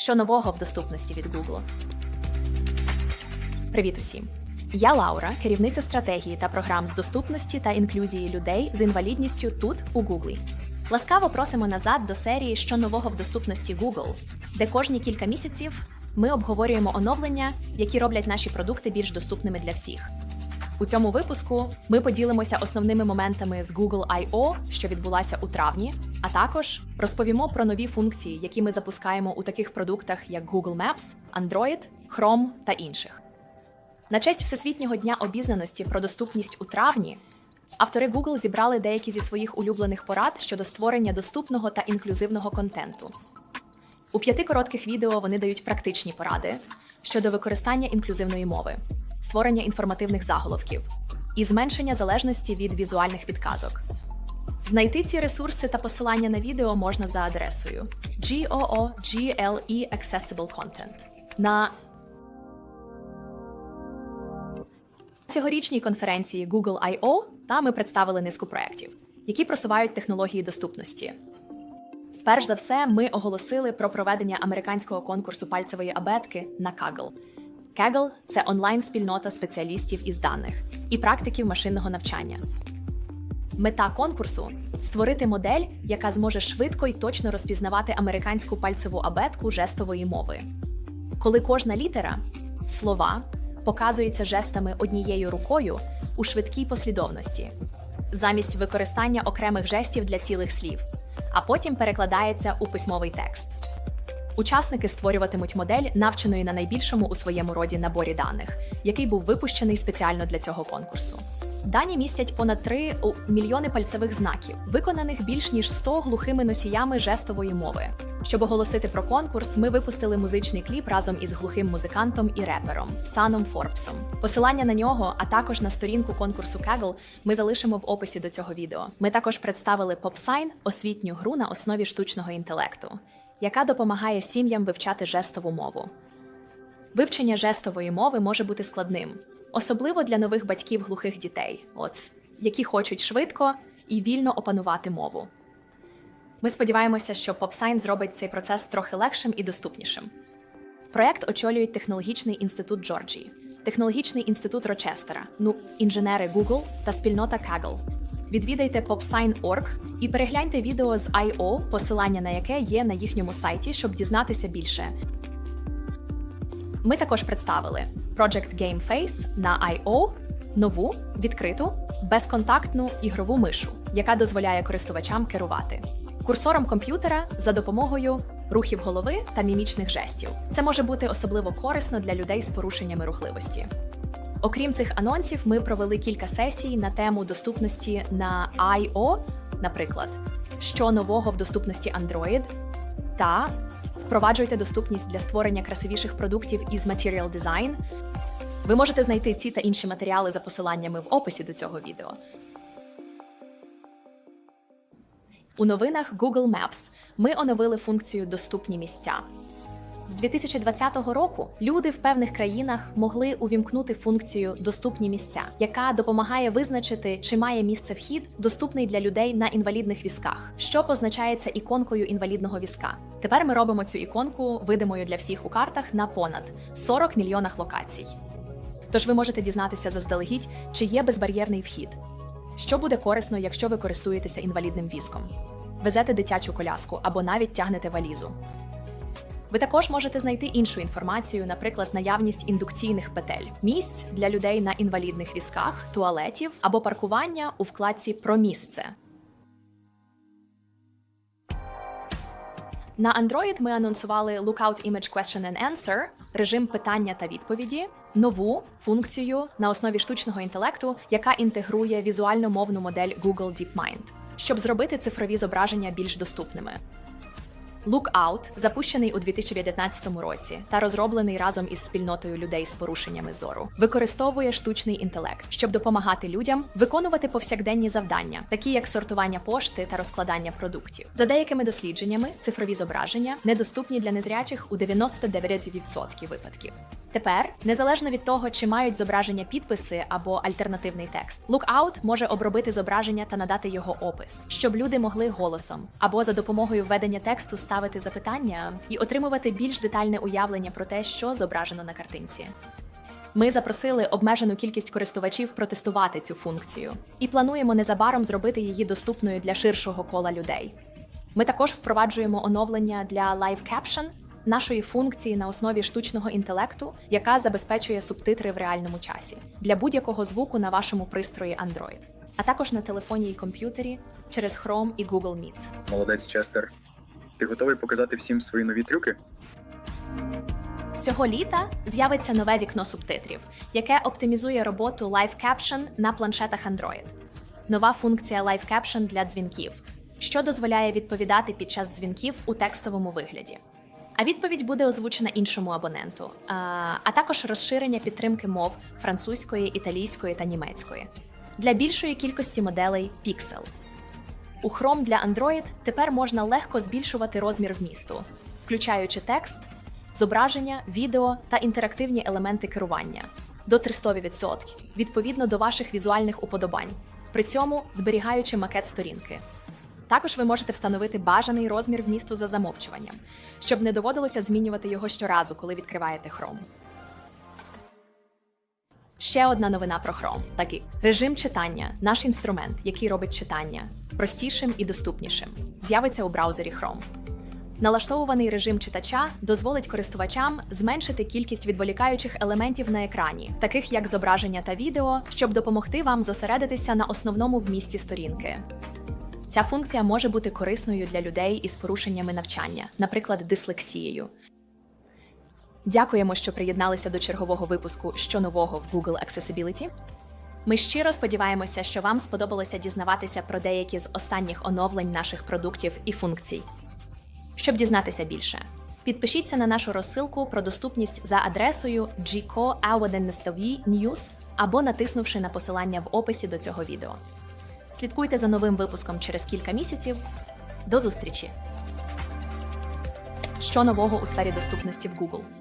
Що нового в доступності від Google? Привіт усім! Я Лаура, керівниця стратегії та програм з доступності та інклюзії людей з інвалідністю тут, у Гуглі. Ласкаво просимо назад до серії Що нового в доступності Google, де кожні кілька місяців ми обговорюємо оновлення, які роблять наші продукти більш доступними для всіх. У цьому випуску ми поділимося основними моментами з Google I.O., що відбулася у травні, а також розповімо про нові функції, які ми запускаємо у таких продуктах, як Google Maps, Android, Chrome та інших. На честь Всесвітнього дня обізнаності про доступність у травні автори Google зібрали деякі зі своїх улюблених порад щодо створення доступного та інклюзивного контенту. У п'яти коротких відео вони дають практичні поради щодо використання інклюзивної мови, створення інформативних заголовків і зменшення залежності від візуальних підказок. Знайти ці ресурси та посилання на відео можна за адресою GOOGLE Accessible Content на цьогорічній конференції Google I.O. та ми представили низку проєктів, які просувають технології доступності. Перш за все, ми оголосили про проведення американського конкурсу пальцевої абетки на Kaggle. Kaggle – це онлайн-спільнота спеціалістів із даних і практиків машинного навчання. Мета конкурсу створити модель, яка зможе швидко і точно розпізнавати американську пальцеву абетку жестової мови. Коли кожна літера слова показується жестами однією рукою у швидкій послідовності, замість використання окремих жестів для цілих слів, а потім перекладається у письмовий текст. Учасники створюватимуть модель, навченої на найбільшому у своєму роді наборі даних, який був випущений спеціально для цього конкурсу. Дані містять понад 3 мільйони пальцевих знаків, виконаних більш ніж 100 глухими носіями жестової мови. Щоб оголосити про конкурс, ми випустили музичний кліп разом із глухим музикантом і репером Саном Форбсом. Посилання на нього, а також на сторінку конкурсу Kaggle ми залишимо в описі до цього відео. Ми також представили PopSign – освітню гру на основі штучного інтелекту, яка допомагає сім'ям вивчати жестову мову. Вивчення жестової мови може бути складним, особливо для нових батьків глухих дітей, от, які хочуть швидко і вільно опанувати мову. Ми сподіваємося, що PopSign зробить цей процес трохи легшим і доступнішим. Проект очолюють технологічний інститут Джорджії, технологічний інститут Рочестера, ну, інженери Google та спільнота Kaggle. Відвідайте popsign.org і перегляньте відео з I.O., посилання на яке є на їхньому сайті, щоб дізнатися більше. Ми також представили Project Game Face на I.O., нову, відкриту, безконтактну ігрову мишу, яка дозволяє користувачам керувати курсором комп'ютера за допомогою рухів голови та мімічних жестів. Це може бути особливо корисно для людей з порушеннями рухливості. Окрім цих анонсів, ми провели кілька сесій на тему доступності на I.O., наприклад, що нового в доступності Android, та впроваджуйте доступність для створення красивіших продуктів із Material Design. Ви можете знайти ці та інші матеріали за посиланнями в описі до цього відео. У новинах Google Maps ми оновили функцію Доступні місця. З 2020 року люди в певних країнах могли увімкнути функцію Доступні місця, яка допомагає визначити, чи має місце вхід, доступний для людей на інвалідних візках, що позначається іконкою інвалідного візка. Тепер ми робимо цю іконку видимою для всіх у картах на понад 40 мільйонах локацій. Тож ви можете дізнатися заздалегідь, чи є безбар'єрний вхід. Що буде корисно, якщо ви користуєтеся інвалідним візком, везете дитячу коляску або навіть тягнете валізу. Ви також можете знайти іншу інформацію, наприклад, наявність індукційних петель, місць для людей на інвалідних візках, туалетів або паркування у вкладці Про місце. На Android ми анонсували Lookout Image Question and Answer, режим питання та відповіді, нову функцію на основі штучного інтелекту, яка інтегрує візуально-мовну модель Google DeepMind, щоб зробити цифрові зображення більш доступними. Lookout запущений у 2019 році та розроблений разом із спільнотою людей з порушеннями зору, використовує штучний інтелект, щоб допомагати людям виконувати повсякденні завдання, такі як сортування пошти та розкладання продуктів. За деякими дослідженнями, цифрові зображення недоступні для незрячих у 99% випадків. Тепер, незалежно від того, чи мають зображення підписи або альтернативний текст, Lookout може обробити зображення та надати його опис, щоб люди могли голосом або за допомогою введення тексту ставити запитання і отримувати більш детальне уявлення про те, що зображено на картинці. Ми запросили обмежену кількість користувачів протестувати цю функцію і плануємо незабаром зробити її доступною для ширшого кола людей. Ми також впроваджуємо оновлення для Live Caption, нашої функції на основі штучного інтелекту, яка забезпечує субтитри в реальному часі для будь-якого звуку на вашому пристрої Android, а також на телефоні і комп'ютері через Chrome і Google Meet. Молодець, Честер. Ти готовий показати всім свої нові трюки? Цього літа з'явиться нове вікно субтитрів, яке оптимізує роботу Live Caption на планшетах Android. Нова функція Live Caption для дзвінків, що дозволяє відповідати під час дзвінків у текстовому вигляді. А відповідь буде озвучена іншому абоненту, а, також розширення підтримки мов французької, італійської та німецької для більшої кількості моделей Pixel. У Chrome для Android тепер можна легко збільшувати розмір вмісту, включаючи текст, зображення, відео та інтерактивні елементи керування до 300% відповідно до ваших візуальних уподобань, при цьому зберігаючи макет сторінки. Також ви можете встановити бажаний розмір вмісту за замовчуванням, щоб не доводилося змінювати його щоразу, коли відкриваєте Chrome. Ще одна новина про Chrome. Такий режим читання, наш інструмент, який робить читання простішим і доступнішим, з'явиться у браузері Chrome. Налаштовуваний режим читача дозволить користувачам зменшити кількість відволікаючих елементів на екрані, таких як зображення та відео, щоб допомогти вам зосередитися на основному вмісті сторінки. Ця функція може бути корисною для людей із порушеннями навчання, наприклад, дислексією. Дякуємо, що приєдналися до чергового випуску Що нового в Google Accessibility. Ми щиро сподіваємося, що вам сподобалося дізнаватися про деякі з останніх оновлень наших продуктів і функцій. Щоб дізнатися більше, підпишіться на нашу розсилку про доступність за адресою gko News або натиснувши на посилання в описі до цього відео. Слідкуйте за новим випуском через кілька місяців. До зустрічі! Що нового у сфері доступності в Google?